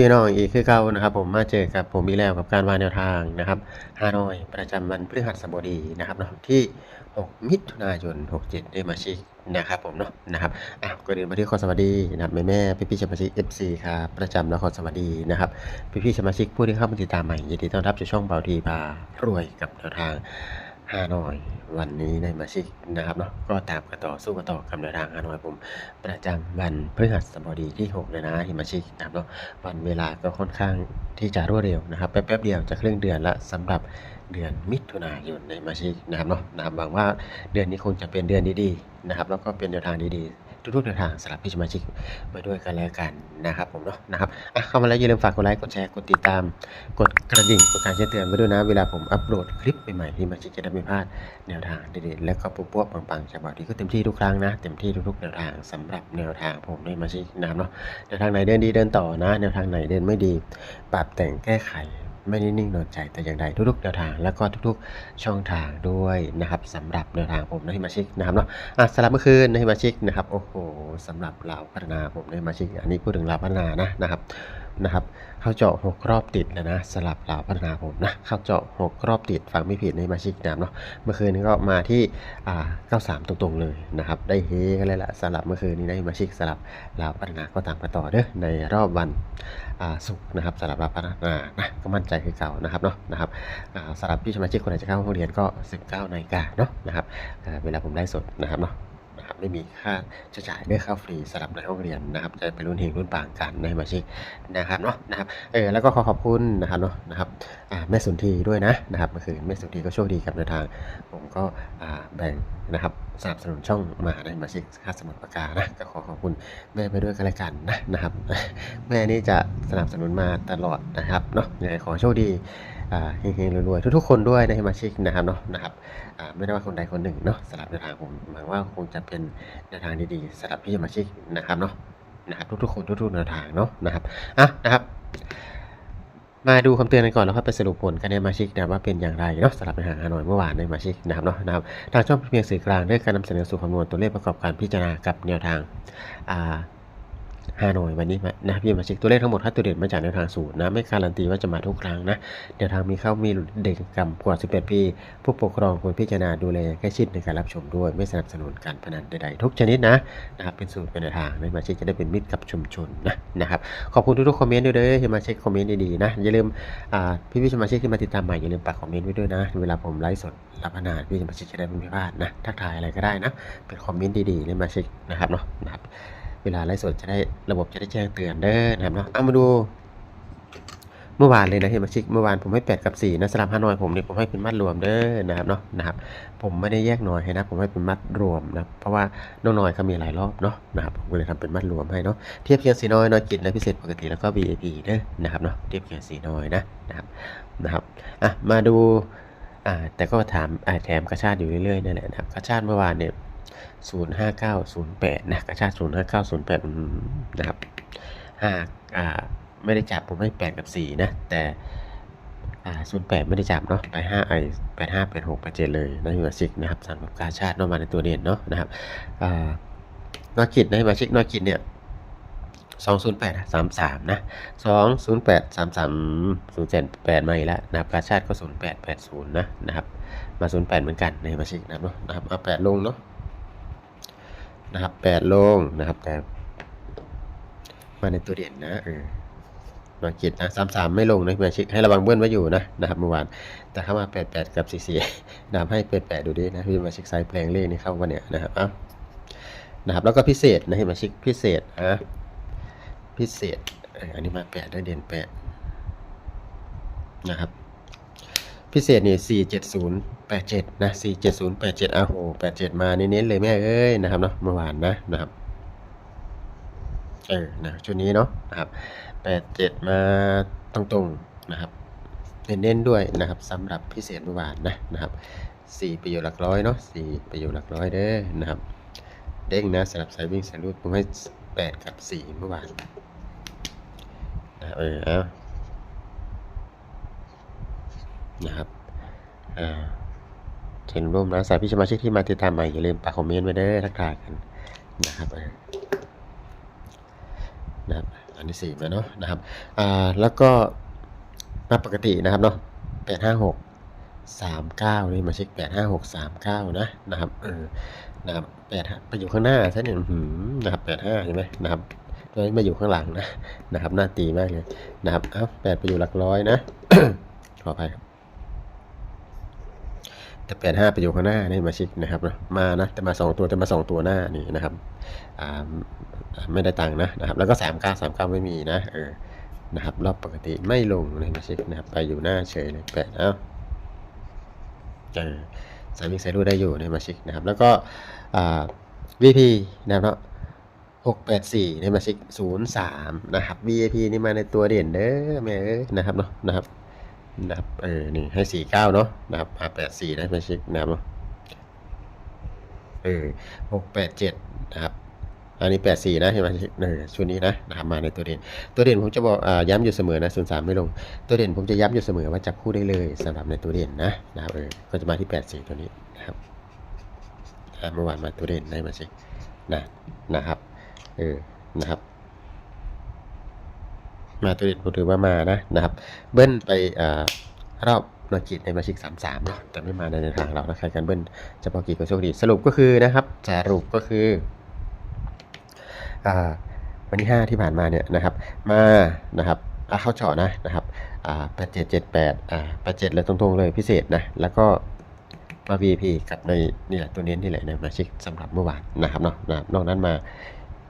พี่น้องอีกคือเก่านะครับ ผมมาเจอกับผมอีกแล้วกับการวางแนวทางนะครับฮานอยประจำวันพฤหัสบดีนะครับเนาะที่ 6 มิถุนายน 67 ได้มาชิกนะครับผมเนาะนะครับอะก็เดินมาที่ขอสวัสดีนะครับแม่แม่พี่พี่สมาชิก FC ครับประจำนครสวัสดีนะครับพี่พี่สมาชิกผู้ที่เข้ามาติดตามใหม่ยินดีต้อนรับสู่ช่องเบาทีพารวยกับแนวทาง ฮานอยวันนี้ในมาชิกนะครับเนาะก็ตามกันต่อสู้กันต่อกับแนวทางฮานอยผม ประจำวันพฤหัสบดีที่6เลยนะฮิมาชิกนะครับเนาะวันเวลาก็ค่อนข้างที่จะรวดเร็วนะครับแป๊บๆเดียวจะครึ่งเดือนละสำหรับเดือนมิถุนายนในมาชิกนะครับเนาะนะครับหวังว่าเดือนนี้คงจะเป็นเดือนดีๆนะครับแล้วก็เป็นแนวทางดีๆ ทุกๆแนวทางสำหรับพี่สมาชิกไปด้วยกันแล้วกันนะครับผมเนาะนะครับอะเข้ามาแล้วอย่าลืมฝากกดไลค์กดแชร์กดติดตาม กดกระดิ่งกดการแจ้งเตือนไว้ด้วยนะ เวลาผมอัปโหลดคลิปใหม่ๆที่สมาชิกจะได้ไม่พลาดแนวทางเด็ดๆและก็ปุ๊บปั๊วปังๆจากบอดีก็เต็มที่ทุกครั้งนะเต็มที่ทุกๆแนวทางสำหรับแนวทางผมในมาชิกนะครับเนาะแนวทางไหนเดินดีเดินต่อนะ แนวทางไหนเดินไม่ดี ปรับแต่งแก้ไข ไม่ได้นิ่งนอนใจแต่อย่างใดทุกๆแนวทาง แล้วก็ทุกๆช่องทางด้วยนะครับสำหรับแนวทางผมในมาชิกนะครับเนาะอะสำหรับเมื่อคืนในมาชิกนะครับโอ้โหสำหรับเราวพัฒนาผมในมาชิก อันนี้พูดถึงเราวพัฒนานะนะครับนะครับ เข้าเจาะหกรอบติดแล้วนะสลับเหล่าพัฒนาผมนะเข้าเจาะหกรอบติดฟังไม่ผิดในมาชิกนามเนาะเมื่อคืนนี้ก็มาที่อ่า93 ตรงๆเลยนะครับได้เฮกันเลยละสลับเมื่อคืนนี้ได้มาชิกสลับเหล่าพัฒนาก็ตามกันต่อเด้อในรอบวันอ่าศุกร์นะครับสลับเหล่าพัฒนานะก็มั่นใจคือเก่านะครับเนาะนะครับอ่าสลับพี่สมาชิกคนไหนจะเข้าห้องเรียนก็ 19นาฬิกาเนาะนะครับเวลาผมได้สดนะครับเนาะ ไม่มีค่าใช้จ่ายด้วยค่าฟรีสำหรับในห้องเรียนนะครับจะไปรุ่นเฮงรุ่นปางกันในมาชิกนะครับเนาะนะครับเออแล้วก็ขอขอบคุณนะครับเนาะนะครับอ่าแม่สุนทีด้วยนะนะครับเมื่อคืนแม่สุนทีก็โชคดีกับในทาง ผมก็อ่าแบ่งนะครับสนับสนุนช่องมาในมาชิกค่าสมุดปากกานะก็ขอขอบคุณแม่ไปด้วยกันละกันนะนะครับ แม่นี่จะสนับสนุนมาตลอดนะครับเนาะยังไงขอโชคดี เฮงๆรวยๆทุกๆคนด้วยในมาชิกนะครับเนาะนะครับอ่าไม่ได้ว่าคนใดคนหนึ่งเนาะสำหรับแนวทางผมหมายว่าคงจะเป็นแนวทางดีๆสำหรับพี่สมาชิกนะครับเนาะนะครับทุกๆคนทุกๆแนวทางเนาะนะครับอะนะครับ มาดูคำเตือนกันก่อนแล้วค่อยไปสรุปผลกันในมาชิกนะว่าเป็นอย่างไรเนาะสำหรับในหางฮานอยเมื่อวานในมาชิกนะครับเนาะนะครับทางช่องเพียงสื่อกลางได้การนำเสนอสู่คำนวณตัวเลขประกอบการพิจารณากับแนวทางอ่า ฮานอยวันนี้มานะพี่มาเช็คตัวเลขทั้งหมดค่าตัวเด่นมาจากแนวทางสูตรนะไม่การันตีว่าจะมาทุกครั้งนะแนวทางมีเข้ามีหลุดเด็กกำกว่า18ปี ผู้ปกครองควรพิจารณาดูแลใกล้ชิดในการรับชมด้วย ไม่สนับสนุนการพนันใดๆ ทุกชนิดนะนะครับเป็นสูตรเป็นแนวทางในมาเช็คจะได้เป็นมิตรกับชุมชนนะนะครับขอบคุณทุกๆคอมเมนต์ด้วยเด้อที่มาเช็คคอมเมนต์ดีๆนะอย่าลืมอ่าพี่ๆสมาชิกที่มาติดตามใหม่อย่าลืมปักคอมเมนต์ไว้ด้วยนะ เวลาผมไลฟ์สดรับพนานพี่สมาชิกจะได้ไม่พลาดนะทักทายอะไรก็ได้นะเป็นคอมเมนต์ดีๆในมาเช็คนะครับเนาะนะครับ วลาไลฟ์สดจะได้ระบบจะได้แจ้งเตือนเด้อนะครับเนาะเอามาดู เมื่อวานเลยนะเห็นมาชิกเมื่อวานผมให้8กับ4นะสลับห้าน้อยผมเนี่ยผมให้เป็นมัดรวมเด้อนะครับเนาะนะครับ ผมไม่ได้แยกหน่อยให้นะ ผมให้เป็นมัดรวมนะเพราะว่าน้องน้อยเขามีหลายรอบเนาะนะครับผมก็เลยทำเป็นมัดรวมให้เนาะเทียบเคียงสีน้อยน้อยกินและพิเศษปกติแล้วก็ VIP เด้อนะครับเนาะเทียบเคียงสีน้อยนะนะครับนะครับอะมาดูอ่าแต่ก็ถามอ่าแถมกระชาติอยู่เรื่อยๆนั่นแหละนะครับกระชาติเมื่อวานเนี่ย ศูนย์ห้าเก้าศูนย์แปดนะกระชากศูนย์ห้าเก้าศูนย์แปดนะครับห้าอ่าไม่ได้จับผมให้แปดกับสี่นะ แต่อ่าศูนย์แปดไม่ได้จับเนาะไปห้าไอแปดห้าแปหกแปเจ็ดเลยนะฮิมาชิกนะครับสำหรับกาชาตินอกมาในตัวเด่นเนาะนะครับอ่านอกิจนะมาชิกนอกิจเนี่ยสองศูนย์แปดสามสามนะสองศูนย์แปดสามสามศูนย์เจ็ดแปดมาอีกแล้วนะครับกาชาติก็ศูนย์แปดแปดศูนย์นะ นะครับ มาศูนย์แปดเหมือนกันในมาชิกนะครับเนาะนะครับเอาแปดลงเนาะ นะครับแปดลงนะครับแต่มาในตัวเด่นนะเออมากิดนะสามสามไม่ลงนะเพื่อนชิคให้ระวังเบิ้ลไว้อยู่นะนะครับเมื่อวาน แต่เข้ามาแปดแปดกับสี่สี่นะครับให้แปดแปดดูดินะพี่มาชิคไซส์แปลงเลขนี่เข้าวันเนี้ยนะครับเอ้านะครับแล้วก็พิเศษนะให้มาชิคพิเศษอะพิเศษอันนี้มาแปดได้เด่นแปดนะครับ พิเศษนี่สี่เจ็ดศูนย์แปดเจ็ดนะสี่เจ็ดศูนย์แปดเจ็ดอ้าวโหแปดเจ็ดมาเน้นๆเลยแม่เอ้ยนะครับเนาะเมื่อวานนะนะครับเออนะชุดนี้เนาะนะครับแปดเจ็ดมาตรงๆนะครับเน้นๆด้วยนะครับสำหรับพิเศษเมื่อวานนะนะครับสี่ประโยชน์หลักร้อยเนาะสี่ประโยชน์หลักร้อยเด้อนะครับเด้งนะสำหรับสายวิ่งสายรูดผมให้แปดกับสี่เมื่อวานนะเออเอา นะครับเห็นร่วมนะสายพี่สมาชิกที่มาติดตามใหม่อย่าลืมปักคอมเมนต์ไว้เด้อทักทายกันนะครับเออนะครับอันที่สี่มาเนาะนะครับอ่าแล้วก็มาปกตินะครับเนาะแปดห้าหกสามเก้านี่มาเช็คแปดห้าหกสามเก้านะนะครับเออนะครับแปดไปอยู่ข้างหน้าซะเนี่ยอื้อหือนะครับแปดห้าเห็นไหมนะครับตัวนี้มาอยู่ข้างหลังนะนะครับหน้าตีมากเลยนะครับเอ้าแปดไปอยู่หลักร้อยนะขออภัยครับ แต่แปดห้าไปอยู่ข้างหน้านี่มาชิกนะครับนะมานะแต่มาสองตัวแต่มาสองตัวหน้านี่นะครับอ่าไม่ได้ตังค์นะนะครับ แล้วก็สามเก้าสามเก้าไม่มีนะเออนะครับ รอบปกติไม่ลงเลยมาชิกนะครับ ไปอยู่หน้าเฉยเลยแปดเอ้าเออสามีใส่รูได้อยู่ในมาชิกนะครับ แล้วก็อ่า VP นะครับหกแปดสี่ในมาชิกศูนย์สามนะครับ VIP นี่มาในตัวเด่นเด้อแม่เอ้นะครับเนาะนะครับ นะครับเออนี่ให้สี่เก้าเนาะนะครับมาแปดสี่ได้ไม่ชิกนะครับเนาะเออหกแปดเจ็ดนะครับอันนี้แปดสี่นะเห็นไหมเออชุดนี้นะนะครับมาในตัวเด่น ตัวเด่นผมจะบอกอ่าย้ำอยู่เสมอนะศูนย์สามไม่ลง ตัวเด่นผมจะย้ำอยู่เสมอว่าจับคู่ได้เลยสำหรับในตัวเด่นนะนะครับเออก็จะมาที่แปดสี่ตัวนี้นะครับเมื่อวานมาตัวเด่นได้มาชิกนะนะครับเออนะครับ มาตัวเด่นผมถือว่ามานะนะครับ เบิ้ลไปอรอบนอกิจในมาชิกสามสามนะแต่ไม่มาในแนวทางเรานะใครกันเบิ้ลเฉพาะกิจก็โชคดีสรุปก็คือนะครับสรุปก็คืออวันที่ห้าที่ผ่านมาเนี่ยนะครับ มานะครับเข้าเจาะนะนะครับอ่าแปดเจ็ดเจ็ดแปดอ่าแปดเจ็ดเลยตรงๆเลยพิเศษนะแล้วก็มา VIP กับในนี่แหละตัวนี้นี่แหละในมาชิกสำหรับเมื่อวานนะครับเนาะนะนอกนั้นมา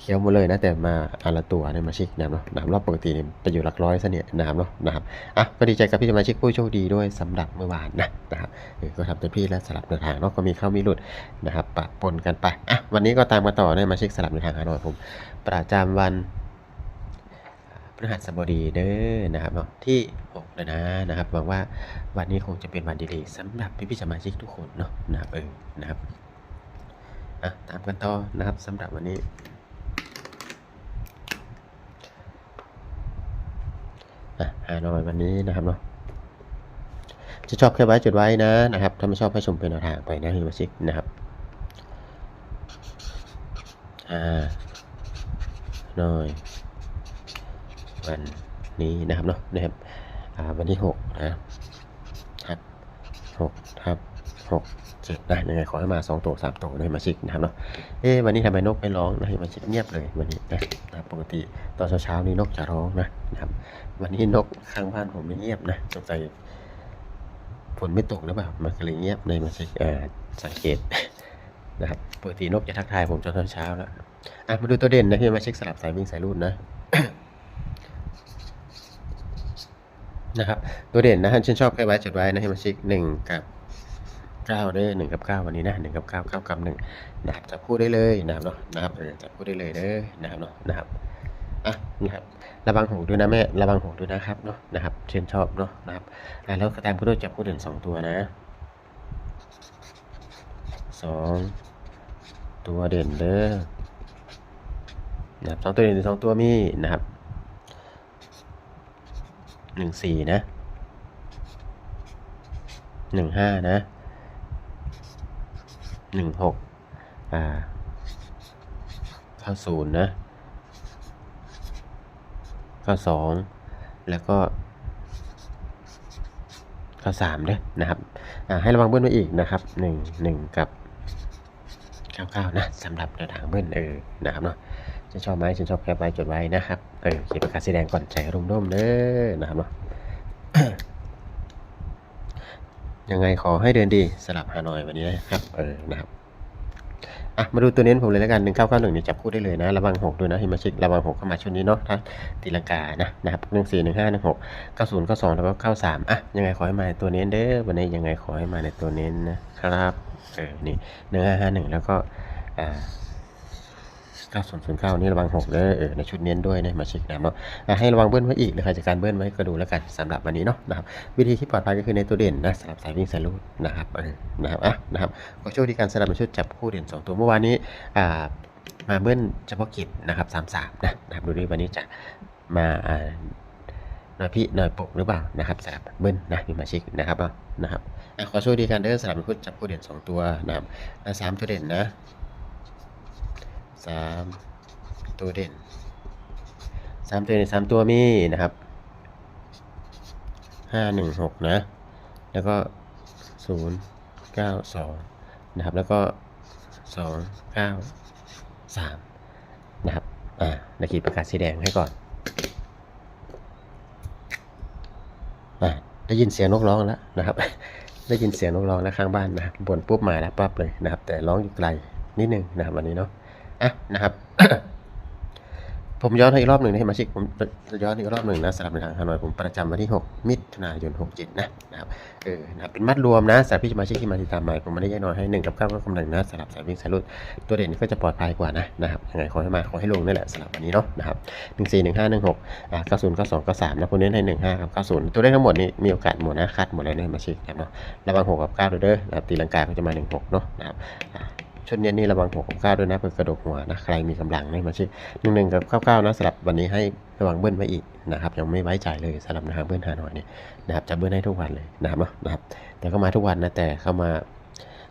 เคี้ยวหมดเลยนะแต่มาอันละตัวเนี่ยมาชิกนะครับเนาะนะครับรอบปกติเนี่ยไปอยู่หลักร้อยซะเนี่ยนะครับเนาะนะครับอะก็ดีใจกับพี่สมาชิกผู้โชคดีด้วยสำหรับเมื่อวานนะนะครับก็ทำเต็มที่และสลับแนทางเนาะก็มีเข้ามีหลุดนะครับปะปนกันไปอะวันนี้ก็ตามมาต่อเนี่ยมาช็คสลับแนทางหาน่อยผมประจำวันพฤหัสบดีเด้อนะครับเนาะที่6เลยนะนะครับหวังว่าวันนี้คงจะเป็นวันดีๆสำหรับพี่พี่ๆสมาชิกทุกคนเนาะนะครับเออนะครับอะตามกันต่อนะครับสำหรับวันนี้ อะฮานอยวันนี้นะครับเนาะจะชอบแค่ไว้จุดไว้นะนะครับถ้าไม่ชอบให้ชมเป็นแนวทางไปนะฮิมาชิกนะครับอ่าหน่อยวันนี้นะครับเนาะนะครับอ่าวันที่หกนะครับหกทับหก เจ็ดนะยังไงขอให้มาสองตัวสามตัวนะฮิมาชิกนะครับเนาะเอ๊ะวันนี้ทำไมนกไม่ร้องนะมาชิกเงียบเลยวันนี้นะนะปกติตอนเช้าๆนี้นกจะร้องนะนะครับ วันนี้นกข้างบ้านผมไม่เงียบนะสงสัยฝนไม่ตกหรือเปล่ามันก็เลยเงียบในมาสังเอ่อสังเกตนะครับปกตินกจะทักทายผมตอนเช้าแล้วอะมาดูตัวเด่นนะที่มาเช็คสลับสายวิ่งสายรูดนะนะครับตัวเด่นนะท่านชื่นชอบแค่ไว้จดไว้นะให้มาเช็คหนึ่งกับ เก้าเด้อหนึ่งกับเก้าวันนี้นะหนึ่งกับเก้าเก้ากับหนึ่งนะครับจับคู่ได้เลยนะครับเนาะนะครับเออจับคู่ได้เลยเด้อนะครับเนาะนะครับอะนะครับระวังหูด้วยนะแม่ระวังหูด้วยนะครับเนาะนะครับเชิญชอบเนาะนะครับแล้วกระแตมก็ด้วยจับคู่เด่นสองตัวนะสองตัวเด่นเด้อนะครับสองตัวเด่นสองตัวมีนะครับหนึ่งสี่นะหนึ่งห้านะ หนึ่งหกอ่าเข้าศูนย์นะข้อสองแล้วก็ข้อสามเนี่ยนะครับอ่าให้ระวังเบิ้ลไว้อีกนะครับหนึ่งหนึ่งกับเก้าเก้านะสำหรับแนวทางเบิ้ลเออนะครับเนาะจะชอบไหมฉันชอบแคปไว้จดไว้นะครับเออเขียนปากกาสีแดงก่อนใจรุ่มร่มเด้อนะครับเนาะ ยังไงขอให้เดินดีสลับฮานอยวันนี้นะครับเออนะครับอะมาดูตัวเน้นผมเลยแล้วกันหนึ่งเก้าเก้าหนึ่งเนี่ยจับคู่ได้เลยนะ ระวังหกด้วยนะฮิมาชิกระวังหกเข้ามาชุดนี้เนาะถ้าตีลังกานะนะครับหนึ่งสี่หนึ่งห้าหนึ่งหกเก้าศูนย์เก้าสองแล้วก็เก้าสามอะยังไงขอให้มาในตัวเน้นเด้อวันนี้ยังไงขอให้มาในตัวเน้นนะครับเออนี่หนึ่งห้าห้าหนึ่งแล้วก็อ่า เก้าศูนย์ศูนย์เก้านี่ระวังหกเด้อเออในชุดเน้นด้วยนะมาชิกนะเนาะให้ระวังเบิ้ลไว้อีกหรือใครจะการเบิ้ลไว้ก็ดูแล้วกันสำหรับวันนี้เนาะนะครับวิธีที่ปลอดภัยก็คือในตัวเด่นนะสำหรับสายวิ่งสายรูดนะครับเออนะครับอะนะครับขอโชคดีการสลับเป็นชุดจับคู่เด่นสองตัวเมื่อวานนี้อ่ามาเบิ้ลเฉพาะกิจนะครับสามสามนะนะครับดูดิวันนี้จะมาอ่าหน่อยพี่หน่อยปกหรือเปล่านะครับสลับเบิ้ลนะมีมาชิกนะครับอะนะครับขอโชคดีการเดินสลับเป็นชุดจับคู่เด่นสองตัวนะครับอะสามตัวเด่นนะ สามตัวเด่นสามตัวในสามตัวมีนะครับห้าหนึ่งหกนะ แล้วก็ศูนย์เก้าสองนะครับ แล้วก็สองเก้าสามนะครับ อ่านาขีดประกาศสีแดงให้ก่อน อ่าได้ยินเสียงนกร้องแล้วนะครับ ได้ยินเสียงนกร้องแล้วข้างบ้านนะบบนปุ๊บมาแล้วปั๊บเลยนะครับ แต่ร้องอยู่ไกลนิดนึงนะครับวันนี้เนาะ อะนะครับ ผมย้อนอีกรอบหนึ่งนะให้มาชิกผมย้อนอีกรอบหนึ่งนะสำหรับในทางฮานอยผมประจำวันที่ 6 มิถุนายน 67 นะนะครับเออนะเป็นมัดรวมนะสำหรับพี่สมาชิกที่มาติดตามใหม่ผมไม่ได้แยกน้อยให้1กับ9ก็กำลังนะสำหรับสายวิ่งสายรุดตัวเด่นก็จะปลอดภัยกว่านะนะครับยังไงขอให้มาขอให้ลงนี่แหละสำหรับวันนี้เนาะนะครับ1 4 1 5 1 6อ่า90 92 93นะผมเน้นให้15กับ90 ตัวเลขทั้งหมดนี้มีโอกาสหมดนะคัดหมดเลยนะมาชิกนะเนาะระวัง6กับ9ด้วยเด้อนะตีลังกาก็จะมา16เนาะนะครับอ่า ชุดนี้นี่ระวัง6กับ9ด้วยนะเป็นกระดกหัวนะใครมีกำลังนี่มาชิกหนึ่งหนึ่งกับข้าเก้านะสำหรับวันนี้ให้ระวังเบิ้ลไว้อีกนะครับยังไม่ไว้ใจเลยสำหรับนะฮะเบิ้ลหาหน่อยเนี่ยนะครับจะเบิ้ลให้ทุกวันเลยนะครับเนาะนะครับ แต่ก็มาทุกวันนะแต่เข้ามา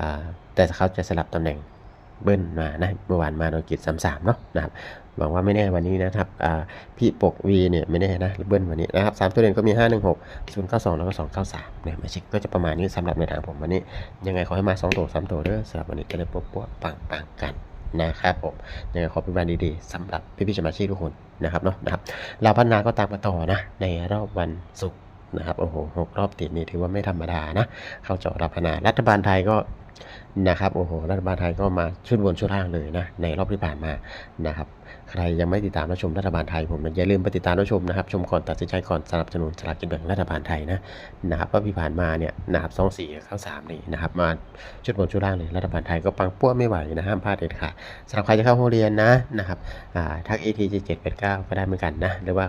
อ่าแต่เขาจะสลับตำแหน่งเบิ้ลมานะเมื่อวานมาโดยกิจสามสามเนาะนะครับ หวังว่าไม่แน่วันนี้นะครับพี่ปกวีเนี่ยไม่แน่นะเบิ้ลวันนี้นะครับสามตัวเด่นก็มีห้าหนึ่งหกศูนเก้าสองแล้วก็สองเก้าสามเนี่ยมาเช็คก็จะประมาณนี้สำหรับในทางผมวันนี้ ยังไงขอให้มาสองตัวสามตัวเด้อสำหรับวันนี้จะได้ปุ๊บปุ๊บปังปังกันนะครับผมยังไงขอเป็นวันดีๆสำหรับพี่ๆสมาชิกทุกคนนะครับเนาะนะครับเราพัฒนาก็ตามกันต่อนะ ในรอบวันศุกร์นะครับโอ้โหหกรอบติดนี่ถือว่าไม่ธรรมดานะเข้าเจาะรับพัฒนารัฐบาลไทยก็นะครับโอ้โหรัฐบาลไทยก็มาชุดบนชุดล่างเลยนะในรอบที่ผ่านมานะครับ ใครยังไม่ติดตามรับชมรัฐบาลไทยผมอย่าลืมไปติดตามรับชมนะครับ ชมก่อนตัดสินใจก่อนสนับสนุนสลากกินแบ่งรัฐบาลไทยนะนะครับว่าที่ผ่านมาเนี่ยนะครับสองสี่เข้าสามนี่นะครับมาชุดบนชุดล่างเลยรัฐบาลไทยก็ปังปั้วไม่ไหวนะห้ามพลาดเด็ดขาดสำหรับใครจะเข้าห้องเรียนนะนะครับอ่าทัก AT 7 7 8 9ก็ได้เหมือนกันนะหรือว่า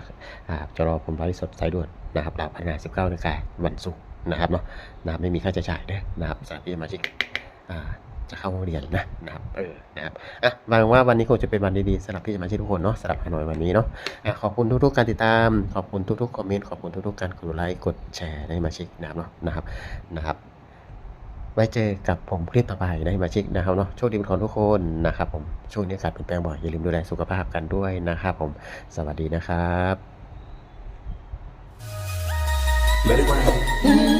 อ่าจะรอผมไลฟ์สดสายด่วนนะครับเราพัฒนา19นาฬิกาวันศุกร์นะครับเนาะนะครับไม่มีค่าใช้จ่ายนะนะครับสำหรับพี่สมาชิกอ่า จะเข้าห้องเรียนนะนะครับเออนะครับอะหวังว่าวันนี้คงจะเป็นวันดีๆสำหรับพี่สมาชิกทุกคนเนาะสำหรับฮานอยวันนี้เนาะอะขอบคุณทุกๆการติดตาม ขอบคุณทุกๆคอมเมนต์ขอบคุณทุกๆการกดไลค์กดแชร์ในมาชิกนะครับเนาะนะครับนะครับไว้เจอกับผมคลิปต่อไปในมาชิกนะครับเนาะโชคดีทุกคนนะครับผมช่วงนี้อากาศเปลี่ยนแปลงบ่อยอย่าลืมดูแลสุขภาพกันด้วยนะครับผมสวัสดีนะครับ Let it